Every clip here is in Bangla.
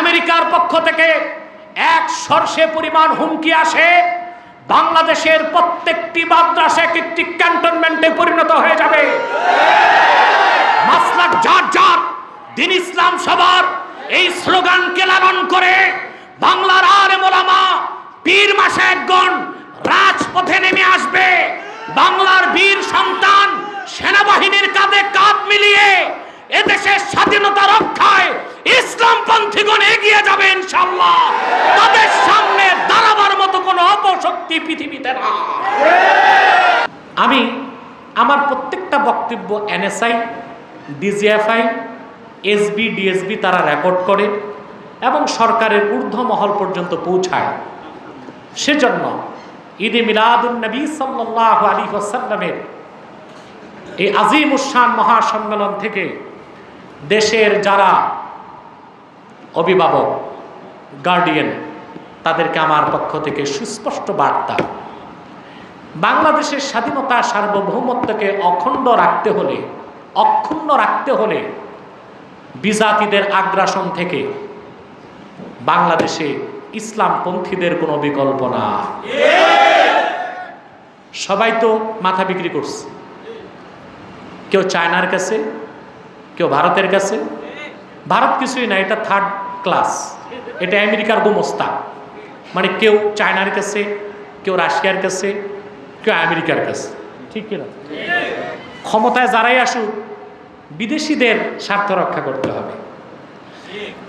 আমেরিকার পক্ষ থেকে এক সর্ষে পরিমাণ হুমকি আসে। বাংলাদেশের প্রত্যেকটি মাদ্রাসা এক একটি ক্যান্টনমেন্টে পরিণত হয়ে যাবে। মাসলাক যার যার, দিন ইসলাম সবার, এই স্লোগানকে লালন করে বাংলার আর মোলামা পীর মাসে একগণ রাজপথে নেমে আসবে। বাংলার বীর সন্তান সেনাবাহিনীর কাঁধে কাঁধ মিলিয়ে এদেশের স্বাধীনতা রক্ষায় ইসলাম পন্থীগণ এগিয়ে যাবে ইনশাল্লাহ তাদের সামনে দাঁড়াবার মতো কোনো অপশক্তি পৃথিবীতে না। আমি আমার প্রত্যেকটা বক্তব্য এনএসআই, ডিজিএফআই, এসবি, ডিএসবি তারা রেকর্ড করে এবং সরকারের ঊর্ধ্ব মহল পর্যন্ত পৌঁছায়। সেজন্য ঈদে মিলাদুল নবী সাল্লাহ আলী ওসাল্লামের এই আজিম উসান মহাসম্মেলন থেকে দেশের যারা অভিভাবক গার্ডিয়ান তাদেরকে আমার পক্ষ থেকে সুস্পষ্ট বার্তা। বাংলাদেশের স্বাধীনতা সার্বভৌমত্বকে অখণ্ড রাখতে হলে, অক্ষুণ্ণ রাখতে হলে বিজাতিদের আগ্রাসন থেকে বাংলাদেশে ইসলামপন্থীদের কোনো বিকল্প না। সবাই তো মাথা বিক্রি করছে। কেউ চায়নার কাছে, কেউ ভারতের কাছে। ভারত কিছুই না, এটা থার্ড ক্লাস এটা আমেরিকার গোমস্তা। মানে কেউ চায়নার কাছে, কেউ রাশিয়ার কাছে, কেউ আমেরিকার কাছে। ঠিক কিনা? ক্ষমতায় যারাই আসুক, বিদেশিদের স্বার্থ রক্ষা করতে হবে।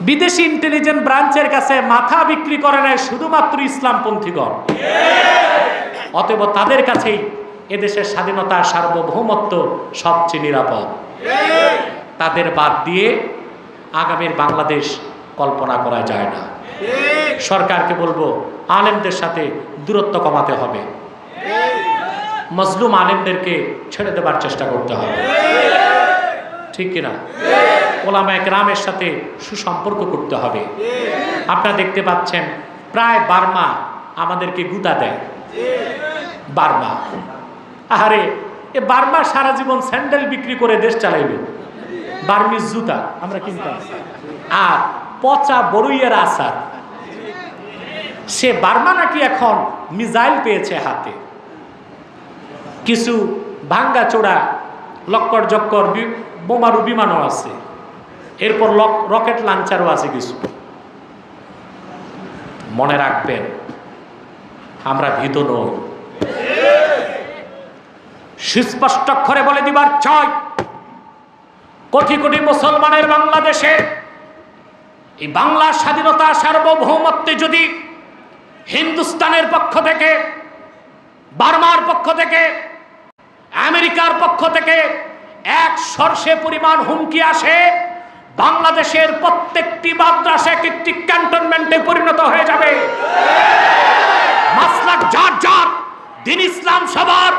বিদেশি ইন্টেলিজেন্ট ব্রাঞ্চের কাছে মাথা বিক্রি করে নেয় শুধুমাত্র ইসলামপন্থীগণ। অতএব তাদের কাছেই এদেশের স্বাধীনতা সার্বভৌমত্ব সবচেয়ে নিরাপদ। তাদের বাদ দিয়ে আগামীর বাংলাদেশ কল্পনা করা যায় না। সরকারকে বলব, আলেমদের সাথে দূরত্ব কমাতে হবে। মজলুম আলেমদেরকে ছেড়ে দেবার চেষ্টা করতে হবে। ঠিক কিনা ওলামা গ্রামের সাথে সুসম্পর্ক করতে হবে। আপনারা দেখতে পাচ্ছেন, প্রায় বার্মা আমাদেরকে গুতা দেয়। বার্মা। আরে এ বার্মা সারা জীবন স্যান্ডেল বিক্রি করে দেশ চালাইবে। বার্মিজ জুতা, আমরা কিনতাম। আর পচা বড়ইয়ের আচার। সে বার্মা নাকি এখন মিজাইল পেয়েছে হাতে। কিছু ভাঙ্গা চোড়া লক্কর জক্কর বোমারু বিমানও আছে। এরপর রকেট লাঞ্চারও আছে কিছু। মনে রাখবেন, আমরা ভীত নই। সুস্পষ্ট অক্ষরে বলে দিবার চাই কোটি কোটি মুসলমানের বাংলাদেশে এই বাংলার স্বাধীনতা সার্বভৌমত্বে যদি হিন্দুস্তানের পক্ষ থেকে, বার্মার পক্ষ থেকে, আমেরিকার পক্ষ থেকে এক সর্ষে পরিমাণ হুমকি আসে, বাংলাদেশের প্রত্যেকটি মাদ্রাসা এক একটি ক্যান্টনমেন্টে পরিণত হয়ে যাবে। মাসলাক যার যার দিন ইসলাম সবার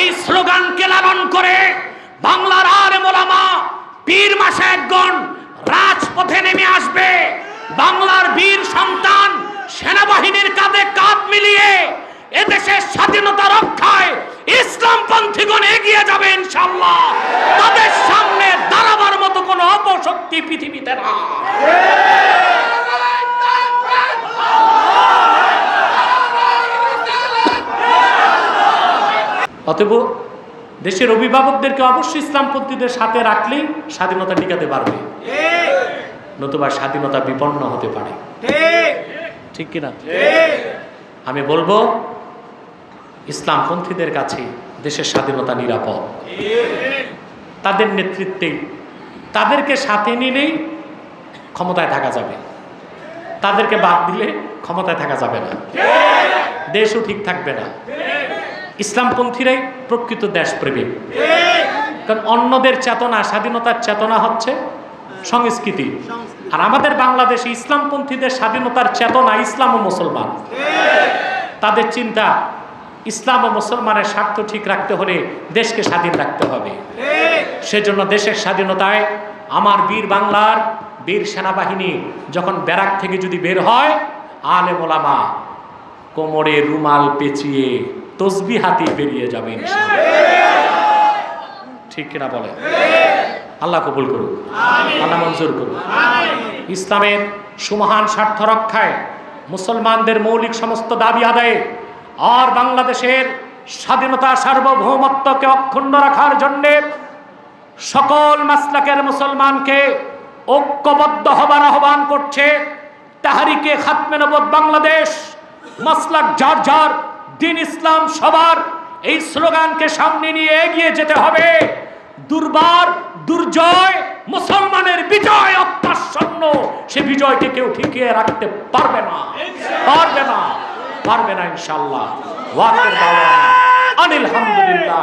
এই স্লোগানকে লালন করে বাংলার আর মোলামা পীর মাসে একগণ রাজপথে নেমে আসবে। বাংলার বীর সন্তান সেনাবাহিনীর কাঁধে কাঁধ মিলিয়ে এদেশের স্বাধীনতা রক্ষায় ইসলাম পন্থীগণ এগিয়ে যাবে ইনশাল্লাহ তাদের সামনে দাঁড়াবার মতো কোনো অপশক্তি পৃথিবীতে না অতএব দেশের অভিভাবকদেরকে অবশ্যই ইসলামপন্থীদের সাথে রাখলেই স্বাধীনতা টিকাতে পারবে। নতুবা স্বাধীনতা বিপন্ন হতে পারে। ঠিক কিনা? আমি বলব, ইসলামপন্থীদের কাছে দেশের স্বাধীনতা নিরাপদ। তাদের নেতৃত্বে, তাদেরকে সাথে নিলেই ক্ষমতায় থাকা যাবে। তাদেরকে বাদ দিলে ক্ষমতায় থাকা যাবে না। দেশও ঠিক থাকবে না। ইসলামপন্থীরাই প্রকৃত দেশপ্রেমিক কারণ অন্যদের চেতনা, স্বাধীনতার চেতনা হচ্ছে সংস্কৃতি। আর আমাদের বাংলাদেশে ইসলামপন্থীদের স্বাধীনতার চেতনা ইসলাম ও মুসলমান। তাদের চিন্তা, ইসলাম ও মুসলমানের স্বার্থ ঠিক রাখতে হলে দেশকে স্বাধীন রাখতে হবে। সেজন্য দেশের স্বাধীনতায় আমার বীর বাংলার বীর সেনাবাহিনী যখন ব্যারাক থেকে যদি বের হয় আলে মোলামা কোমরে রুমাল পেঁচিয়ে তসবি হাতি বেরিয়ে যাবে ঠিক কিনা বলে আল্লাহ কবুল করুন আল্লাহ মঞ্জুর করুন ইসলামের সুমহান স্বার্থ রক্ষায় মুসলমানদের মৌলিক সমস্ত দাবি আদায়ে আর বাংলাদেশের স্বাধীনতা সার্বভৌমত্বকে অক্ষুণ্ণ রাখার জন্যে সকল মাসলাকের মুসলমানকে ঐক্যবদ্ধ হবার আহ্বান করছে তাহারিকে খাতমে নবদ বাংলাদেশ মাসলাক যার যার দিন ইসলাম সবার এই স্লোগানকে সামনে নিয়ে এগিয়ে যেতে হবে। দুর্বার, দুর্জয়, মুসলমানের বিজয় অত্যাসন্ন সে বিজয়কে কেউ ঠিকিয়ে রাখতে পারবে না। পারবে না। পারবে না ইনশাল্লাহ আনিল হামদুলিল্লাহ